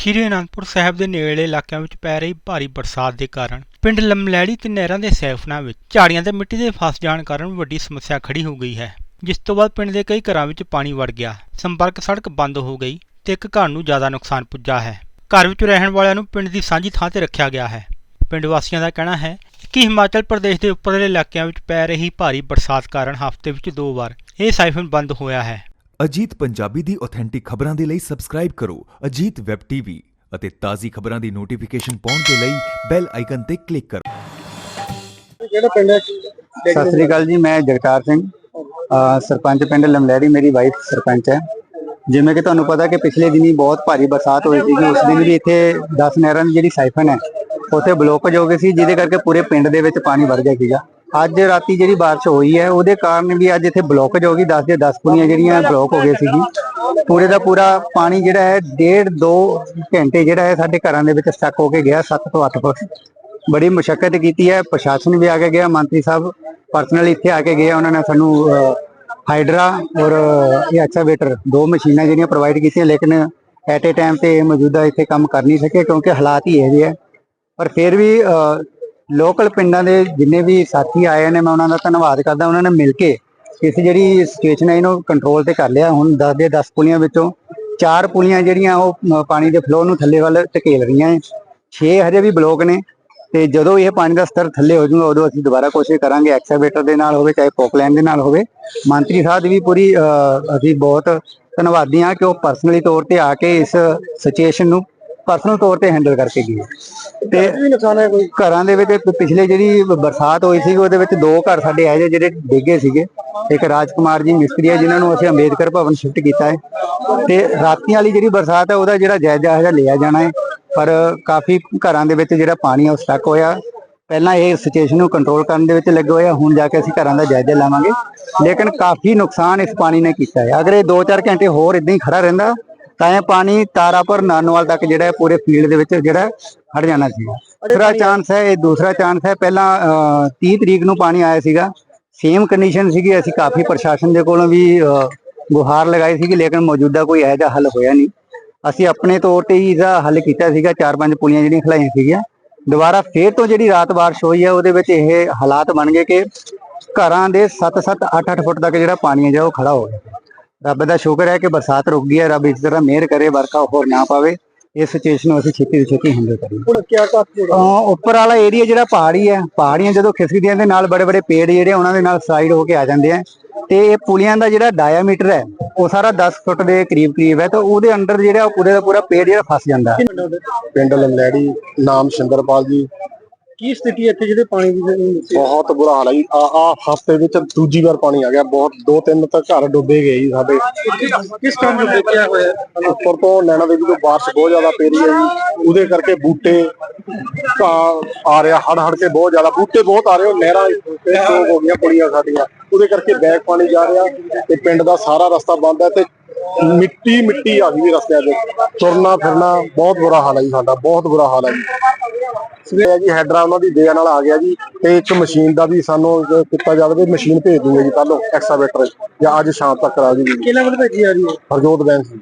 ਸ਼੍ਰੀ ਅਨੰਦਪੁਰ ਸਾਹਿਬ ਦੇ ਨੇੜਲੇ ਇਲਾਕਿਆਂ ਵਿੱਚ ਪੈ ਰਹੀ ਭਾਰੀ ਬਰਸਾਤ ਦੇ ਕਾਰਨ ਪਿੰਡ ਲਮਲੈੜੀ ਤੇ ਨਹਿਰਾਂ ਦੇ ਸੈਫਨਾਂ ਵਿੱਚ ਝਾੜੀਆਂ ਤੇ ਮਿੱਟੀ ਦੇ ਫਸ ਜਾਣ ਕਾਰਨ ਵੱਡੀ ਸਮੱਸਿਆ ਖੜੀ ਹੋ ਗਈ ਹੈ, ਜਿਸ ਤੋਂ ਬਾਅਦ ਪਿੰਡ ਦੇ ਕਈ ਘਰਾਂ ਵਿੱਚ ਪਾਣੀ ਵੜ ਗਿਆ, ਸੰਪਰਕ ਸੜਕ ਬੰਦ ਹੋ ਗਈ ਤੇ ਇੱਕ ਘਰ ਨੂੰ ਜ਼ਿਆਦਾ ਨੁਕਸਾਨ ਪੁੱਜਾ ਹੈ। ਘਰ ਵਿੱਚ ਰਹਿਣ ਵਾਲਿਆਂ ਨੂੰ ਪਿੰਡ ਦੀ ਸਾਂਝੀ ਥਾਂ ਤੇ ਰੱਖਿਆ ਗਿਆ ਹੈ। ਪਿੰਡ ਵਾਸੀਆਂ ਦਾ ਕਹਿਣਾ ਹੈ ਕਿ ਹਿਮਾਚਲ ਪ੍ਰਦੇਸ਼ ਦੇ ਉੱਪਰਲੇ ਇਲਾਕਿਆਂ ਵਿੱਚ ਪੈ ਰਹੀ ਭਾਰੀ ਬਰਸਾਤ ਕਾਰਨ ਹਫ਼ਤੇ ਵਿੱਚ ਦੋ ਵਾਰ ਇਹ ਸਾਈਫਨ ਬੰਦ ਹੋਇਆ ਹੈ। ਅਜੀਤ ਪੰਜਾਬੀ ਦੀ ਆਥੈਂਟਿਕ ਖਬਰਾਂ ਦੇ ਲਈ ਸਬਸਕ੍ਰਾਈਬ ਕਰੋ ਅਜੀਤ ਵੈਬ ਟੀਵੀ ਅਤੇ ਤਾਜ਼ੀ ਖਬਰਾਂ ਦੀ ਨੋਟੀਫਿਕੇਸ਼ਨ ਪਾਉਣ ਦੇ ਲਈ ਬੈਲ ਆਈਕਨ ਤੇ ਕਲਿੱਕ ਕਰੋ। ਕਿਹੜਾ ਪਿੰਡ ਹੈ? ਸਤਿ ਸ੍ਰੀ ਅਕਾਲ ਜੀ ਮੈਂ ਜਗਤਾਰ ਸਿੰਘ। ਸਰਪੰਚ ਪਿੰਡ ਲਮਲੈੜੀ ਮੇਰੀ ਵਾਈਫ ਸਰਪੰਚ ਹੈ। ਜਿਵੇਂ ਕਿ ਤੁਹਾਨੂੰ ਪਤਾ ਕਿ ਪਿਛਲੇ ਦਿਨੀ ਬਹੁਤ ਭਾਰੀ ਬਰਸਾਤ ਹੋਈ ਸੀ ਉਸ ਦਿਨ ਵੀ ਇੱਥੇ 10 ਨਹਿਰਾਂ ਦੀ ਜਿਹੜੀ ਸਾਈਫਨ ਹੈ ਉੱਥੇ ਬਲੋਕੇਜ ਹੋ ਗਈ ਸੀ ਜਿਹਦੇ ਕਰਕੇ ਪੂਰੇ ਪਿੰਡ ਦੇ ਵਿੱਚ ਪਾਣੀ ਵੜ ਗਿਆ ਸੀਗਾ। ਅੱਜ ਰਾਤੀ ਜਿਹੜੀ ਬਾਰਿਸ਼ ਹੋਈ ਹੈ, ਉਹਦੇ ਕਾਰਨ ਵੀ ਅੱਜ ਇੱਥੇ ਬਲੋਕੇਜ ਹੋ ਗਈ। 10 ਦੇ 10 ਪੁਲੀਆਂ ਜਿਹੜੀਆਂ ਬਲੌਕ ਹੋ ਗਈ ਸੀਗੀ। ਪੂਰੇ ਦਾ ਪੂਰਾ ਪਾਣੀ ਜਿਹੜਾ ਹੈ, ਡੇਢ ਦੋ ਘੰਟੇ ਜਿਹੜਾ ਹੈ ਸਾਡੇ ਘਰਾਂ ਦੇ ਵਿੱਚ ਸਟਕ ਹੋ ਕੇ ਗਿਆ 7 ਤੋਂ 8 ਫੁੱਟ। ਬੜੀ ਮੁਸ਼ਕਲ ਕੀਤੀ ਹੈ, ਪ੍ਰਸ਼ਾਸਨ ਵੀ ਆ ਕੇ ਗਿਆ, ਮੰਤਰੀ ਸਾਹਿਬ ਪਰਸਨਲੀ ਇੱਥੇ ਆ ਕੇ ਗਏ, ਉਹਨਾਂ ਨੇ ਸਾਨੂੰ ਹਾਈਡਰਾ ਔਰ ਇਹ ਐਕਸਾਵੇਟਰ ਦੋ ਮਸ਼ੀਨਾਂ ਜਿਹੜੀਆਂ ਪ੍ਰੋਵਾਈਡ ਕੀਤੀਆਂ, ਲੇਕਿਨ ਐਟ ਏ ਟਾਈਮ ਤੇ ਮੌਜੂਦਾ ਇੱਥੇ ਕੰਮ ਕਰ ਨਹੀਂ ਸਕੇ ਕਿਉਂਕਿ ਹਾਲਾਤ ਹੀ ਇਹੋ ਜਿਹੇ ਹੈ। ਪਰ ਫਿਰ ਵੀ ਲੋਕਲ ਪਿੰਡਾਂ ਦੇ ਜਿੰਨੇ ਵੀ ਸਾਥੀ ਆਏ ਨੇ, ਮੈਂ ਉਹਨਾਂ ਦਾ ਧੰਨਵਾਦ ਕਰਦਾ। ਉਹਨਾਂ ਨੇ ਮਿਲ ਕੇ ਇਸ ਜਿਹੜੀ ਸਿਚੁਏਸ਼ਨ ਹੈ, ਇਹਨੂੰ ਕੰਟਰੋਲ ਤੇ ਕਰ ਲਿਆ। ਹੁਣ 10 ਦੇ 10 ਪੁਲੀਆਂ ਵਿੱਚੋਂ ਚਾਰ ਪੁਲੀਆਂ ਜਿਹੜੀਆਂ ਉਹ ਪਾਣੀ ਦੇ ਫਲੋ ਨੂੰ ਥੱਲੇ ਵੱਲ ਧਕੇਲ ਰਹੀਆਂ ਹੈ 6 ਹਜੇ ਵੀ ਬਲੋਕ ਨੇ ਤੇ ਜਦੋਂ ਇਹ ਪਾਣੀ ਦਾ ਸਤਰ ਥੱਲੇ ਹੋ ਜਾਊਗਾ, ਉਦੋਂ ਅਸੀਂ ਦੁਬਾਰਾ ਕੋਸ਼ਿਸ਼ ਕਰਾਂਗੇ ਐਕਸਕੇਵੇਟਰ ਦੇ ਨਾਲ ਹੋਵੇ, ਚਾਹੇ ਪੋਕਲੈਂਡ ਦੇ ਨਾਲ ਹੋਵੇ। ਮੰਤਰੀ ਸਾਹਿਬ ਦੀ ਵੀ ਪੂਰੀ ਅਸੀਂ ਬਹੁਤ ਧੰਨਵਾਦੀ ਹਾਂ ਕਿ ਉਹ ਪਰਸਨਲੀ ਤੌਰ ਤੇ ਆ ਕੇ ਇਸ ਸਿਚੁਏਸ਼ਨ ਨੂੰ ਪਰਸਨਲ ਤੌਰ ਤੇ ਹੈਂਡਲ ਕਰਕੇ ਗਏ ਤੇ ਵੀ ਨੁਕਸਾਨ ਹੈ। ਕੋਈ ਘਰਾਂ ਦੇ ਵਿੱਚ ਪਿਛਲੇ ਜਿਹੜੀ ਬਰਸਾਤ ਹੋਈ ਸੀ ਉਹਦੇ ਵਿੱਚ ਦੋ ਘਰ ਸਾਡੇ ਇਹੋ ਜਿਹੜੇ ਡਿੱਗੇ ਸੀਗੇ। ਇੱਕ ਰਾਜਕੁਮਾਰ ਜੀ ਮਿਸਤਰੀ ਹੈ, ਜਿਨ੍ਹਾਂ ਨੂੰ ਅਸੀਂ ਅੰਬੇਦਕਰ ਭਵਨ ਸ਼ਿਫਟ ਕੀਤਾ ਹੈ। ਤੇ ਰਾਤੀਂ ਵਾਲੀ ਜਿਹੜੀ ਬਰਸਾਤ ਹੈ, ਉਹਦਾ ਜਿਹੜਾ ਜਾਇਜ਼ਾ ਹੈ ਲਿਆ ਜਾਣਾ ਹੈ। ਪਰ ਕਾਫੀ ਘਰਾਂ ਦੇ ਵਿੱਚ ਜਿਹੜਾ ਪਾਣੀ ਆ ਉਹ ਸਟਕ ਹੋਇਆ। ਪਹਿਲਾਂ ਇਹ ਸਿਚੁਏਸ਼ਨ ਨੂੰ ਕੰਟਰੋਲ ਕਰਨ ਦੇ ਵਿੱਚ ਲੱਗੇ ਹੋਏ ਆ, ਹੁਣ ਜਾ ਕੇ ਅਸੀਂ ਘਰਾਂ ਦਾ ਜਾਇਜ਼ਾ ਲਾਵਾਂਗੇ। ਲੇਕਿਨ ਕਾਫੀ ਨੁਕਸਾਨ ਇਸ ਪਾਣੀ ਨੇ ਕੀਤਾ ਹੈ। ਅਗਰ ਇਹ 2-4 ਘੰਟੇ ਹੋਰ ਇਦਾਂ ਹੀ ਖੜਾ ਰਹਿੰਦਾ ਤਾਂ ਇਹ ਪਾਣੀ ਤਾਰਾਪੁਰ ਨਾਨੋਵਾਲ ਤੱਕ ਜਿਹੜਾ ਹੈ ਪੂਰੇ ਫੀਲਡ ਦੇ ਵਿੱਚ ਜਿਹੜਾ ਖੜ ਜਾਣਾ ਸੀਗਾ ਦੂਸਰਾ ਚਾਂਸ ਹੈ ਇਹ ਦੂਸਰਾ ਚਾਂਸ ਹੈ ਪਹਿਲਾਂ ਅਹ, 30 ਤਰੀਕ ਨੂੰ ਪਾਣੀ ਆਇਆ ਸੀਗਾ। ਸੇਮ ਕੰਡੀਸ਼ਨ ਸੀਗੀ ਅਸੀਂ ਕਾਫੀ ਪ੍ਰਸ਼ਾਸਨ ਦੇ ਕੋਲੋਂ ਵੀ ਗੁਹਾਰ ਲਗਾਈ ਸੀਗੀ ਲੇਕਿਨ ਮੌਜੂਦਾ ਕੋਈ ਇਹੋ ਜਿਹਾ ਹੱਲ ਹੋਇਆ ਨਹੀਂ। ਅਸੀਂ ਆਪਣੇ ਤੌਰ ਤੇ ਹੀ ਇਹਦਾ ਹੱਲ ਕੀਤਾ ਸੀਗਾ ਚਾਰ ਪੰਜ ਪੁਲੀਆਂ ਜਿਹੜੀਆਂ ਖਲਾਈਆਂ ਸੀਗੀਆਂ। ਦੁਬਾਰਾ ਫੇਰ ਤੋਂ ਜਿਹੜੀ ਰਾਤ ਬਾਰਿਸ਼ ਹੋਈ ਹੈ ਉਹਦੇ ਵਿੱਚ ਇਹ ਹਾਲਾਤ ਬਣ ਗਏ ਕਿ ਘਰਾਂ ਦੇ 7-7 8-8 ਫੁੱਟ ਤੱਕ ਜਿਹੜਾ ਪਾਣੀ ਹੈ ਜਿਹੜਾ ਉਹ ਖੜਾ ਹੋ ਗਿਆ। ਰੱਬ ਦਾ ਸ਼ੁਕਰ ਹੈ ਕਿ ਬਰਸਾਤ ਰੁਕ ਗਈ ਹੈ ਰੱਬ ਇਸ ਤਰ੍ਹਾਂ ਮਿਹਰ ਕਰੇ ਵਰਖਾ ਹੋਰ ਨਾ ਪਾਵੇ। ਇਸ ਸਿਚੁਏਸ਼ਨ ਨੂੰ ਅਸੀਂ ਛੇਤੀ ਤੋਂ ਛੇਤੀ ਹੈਂਡਲ ਕਰੀਏ। ਹੁਣ ਕੀ ਕਰ ਉੱਪਰ ਵਾਲਾ ਏਰੀਆ ਜਿਹੜਾ ਪਹਾੜੀ ਹੈ ਪਹਾੜੀਆਂ ਜਦੋਂ ਖਿਸਕਦੀਆਂ ਦੇ ਨਾਲ ਬੜੇ ਬੜੇ ਪੇੜ ਜਿਹੜੇ ਉਹਨਾਂ ਦੇ ਨਾਲ ਸਾਈਡ ਹੋ ਕੇ ਆ ਜਾਂਦੇ ਆ। ਤੇ ਇਹ ਪੁਲੀਆਂ ਦਾ ਜਿਹੜਾ ਡਾਇਆਮੀਟਰ ਹੈ ਉਹ ਸਾਰਾ 10 ਫੁੱਟ ਦੇ ਕਰੀਬ ਕਰੀਬ ਹੈ ਤਾਂ ਉਹਦੇ ਅੰਡਰ ਜਿਹੜਾ ਪੂਰੇ ਦਾ ਪੂਰਾ ਪੇੜ ਜਿਹੜਾ ਫਸ ਜਾਂਦਾ ਪਿੰਡ ਲੰਗੜੈੜੀ ਨਾਮ ਸ਼ਿੰਦਰਪਾਲ ਜੀ। ਕੀ ਸਥਿਤੀ ਹੈ ਇੱਥੇ ਜਿਹੜੇ ਪਾਣੀ ਦੀ ਬਹੁਤ ਬੁਰਾ ਹਾਲ ਹੈ ਜੀ। ਆ ਆ ਹਫ਼ਤੇ ਵਿੱਚ ਦੂਜੀ ਵਾਰ ਪਾਣੀ ਆ ਗਿਆ। ਬਹੁਤ ਦੋ ਤਿੰਨ ਤਾਂ ਘਰ ਡੁੱਬੇ ਗਏ ਜੀ ਸਾਡੇ। ਕਿਸ ਟਾਈਮ ਡੁੱਬੇ ਕਿਆ ਹੋਇਆ? ਉੱਪਰ ਤੋਂ ਨੈਣਾ ਦੇਵੀ ਤੋਂ ਬਾਰਿਸ਼ ਬਹੁਤ ਜ਼ਿਆਦਾ ਪੈ ਰਹੀ ਹੈ ਜੀ। ਉਹਦੇ ਕਰਕੇ ਬੂਟੇ ਆ ਰਿਹਾ ਹੜ ਹੜ ਕੇ ਬਹੁਤ ਜ਼ਿਆਦਾ। ਬੂਟੇ ਬਹੁਤ ਆ ਰਹੇ ਹੋ ਨਹਿਰਾਂ ਤੇ ਹੋ ਗਈਆਂ ਕੁੜੀਆਂ ਸਾਡੀਆਂ। ਉਹਦੇ ਕਰਕੇ ਬੈਕ ਪਾਣੀ ਜਾ ਰਿਹਾ ਤੇ ਪਿੰਡ ਦਾ ਸਾਰਾ ਰਸਤਾ ਬੰਦ ਹੈ ਤੇ ਮਿੱਟੀ ਮਿੱਟੀ ਆ ਗਈ ਜੀ ਰਸਤਿਆਂ 'ਚ। ਤੁਰਨਾ ਫਿਰਨਾ ਬਹੁਤ ਬੁਰਾ ਹਾਲ ਹੈ ਜੀ ਸਾਡਾ ਬਹੁਤ ਬੁਰਾ ਹਾਲ ਹੈ ਜੀ। ਸਵੇਰੇ ਜੀ ਹੈਡਰਾ ਉਹਨਾਂ ਦੀ ਦੇਣ ਨਾਲ ਆ ਗਿਆ ਜੀ ਤੇ ਇੱਕ ਮਸ਼ੀਨ ਦਾ ਵੀ ਸਾਨੂੰ ਜ- ਕੀਤਾ ਜਾਵੇ ਮਸ਼ੀਨ ਭੇਜ ਦੂੰਗੇ ਜੀ ਕੱਲੋਂ ਐਕਸਾਵੇਟਰ ਜਾਂ ਅੱਜ ਸ਼ਾਮ ਤੱਕ ਕਰਾ ਜੀ। ਕਿਹਨਾਂ ਵੱਲ ਭੇਜੀ ਆ ਰਹੀ ਹੈ ਹਰਜੋਤ ਬੈਂਕ ਸੀ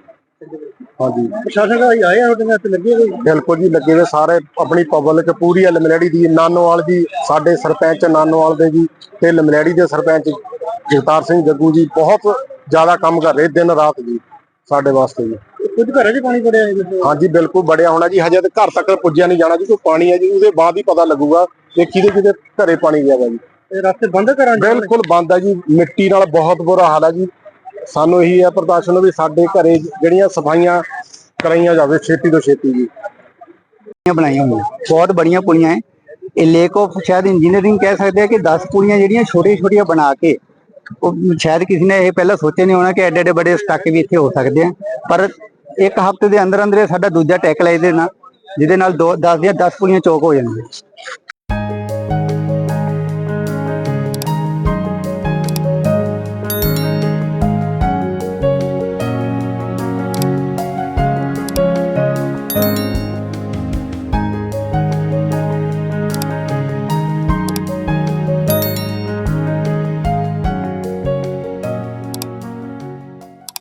ਹਾਂਜੀ। ਪ੍ਰਸ਼ਾਸਨ ਦਾ ਆਏ ਆ ਉਹਦੇ ਤੇ ਲੱਗੇ ਹੋਏ? ਬਿਲਕੁਲ ਜੀ ਲੱਗੇ ਹੋਏ ਸਾਰੇ ਆਪਣੀ ਪਬਲਿਕ ਪੂਰੀ ਹੈ ਲਮਲੇੜੀ ਦੀ ਨਾਨੋਵਾਲ ਦੀ ਸਾਡੇ ਸਰਪੰਚ ਨਾਨੋਵਾਲ ਦੇ ਜੀ ਤੇ ਲਮਲੇੜੀ ਦੇ ਸਰਪੰਚ ਜਗਤਾਰ ਸਿੰਘ ਜੱਗੂ ਜੀ ਬਹੁਤ ਜ਼ਿਆਦਾ ਕੰਮ ਕਰ ਰਹੇ ਦਿਨ ਰਾਤ ਜੀ ਸਾਡੇ ਵਾਸਤੇ ਜੀ। ਕੁਝ ਘਰਾਂ 'ਚ ਪਾਣੀ ਪੜਿਆ ਹਾਂਜੀ ਬਿਲਕੁਲ ਬੜਿਆ ਹੋਣਾ ਜੀ। ਹਜੇ ਤੱਕ ਘਰ ਤੱਕ ਪੁੱਜਿਆ ਨਹੀਂ ਜਾਣਾ ਜੀ ਕੋਈ ਪਾਣੀ ਹੈ ਜੀ ਉਹਦੇ ਬਾਅਦ ਹੀ ਪਤਾ ਲੱਗੂਗਾ ਕਿ ਕਿਹਦੇ ਕਿਹਦੇ ਘਰੇ ਪਾਣੀ ਗਿਆ ਵਾ ਜੀ। ਇਹ ਰਸਤੇ ਬੰਦ ਕਰਾਂ ਬਿਲਕੁਲ ਬੰਦ ਹੈ ਜੀ ਮਿੱਟੀ ਨਾਲ ਬਹੁਤ ਬੁਰਾ ਹਾਲ ਹੈ ਜੀ। ਸਾਨੂੰ ਇਹੀ ਹੈ ਪ੍ਰਸ਼ਾਸਨ ਨੂੰ ਵੀ ਸਾਡੇ ਘਰੇ ਜਿਹੜੀਆਂ ਸਫਾਈਆਂ ਕਰਾਈਆਂ ਜਾਵੇ ਛੇਤੀ ਤੋਂ ਛੇਤੀ ਜੀ। ਬਣਾਈਆਂ ਹੋਈਆਂ ਬਹੁਤ ਬੜੀਆਂ ਪੁਲੀਆਂ ਹੈ। ਇਹ ਲੇਕ ਆਫ ਸ਼ਾਇਦ ਇੰਜੀਨੀਅਰਿੰਗ ਕਹਿ ਸਕਦੇ ਆ ਕਿ 10 ਪੁਲੀਆਂ ਜਿਹੜੀਆਂ ਛੋਟੀਆਂ ਛੋਟੀਆਂ ਬਣਾ ਕੇ ਸ਼ਾਇਦ ਕਿਸੇ ਨੇ ਇਹ ਪਹਿਲਾਂ ਸੋਚਿਆ ਨਹੀਂ ਹੋਣਾ ਕਿ ਐਡੇ ਐਡੇ ਬੜੇ ਸਟੱਕ ਵੀ ਇੱਥੇ ਹੋ ਸਕਦੇ ਆ। ਪਰ ਇੱਕ ਹਫ਼ਤੇ ਦੇ ਅੰਦਰ ਅੰਦਰ ਇਹ ਸਾਡਾ ਦੂਜਾ ਟੈਕਲ ਹੈ ਇਹਦੇ ਨਾਲ ਜਿਹਦੇ ਨਾਲ 10 ਜਾਂ 10 ਪੁਲੀਆਂ ਚੌਕ ਹੋ ਜਾਂਦੀਆਂ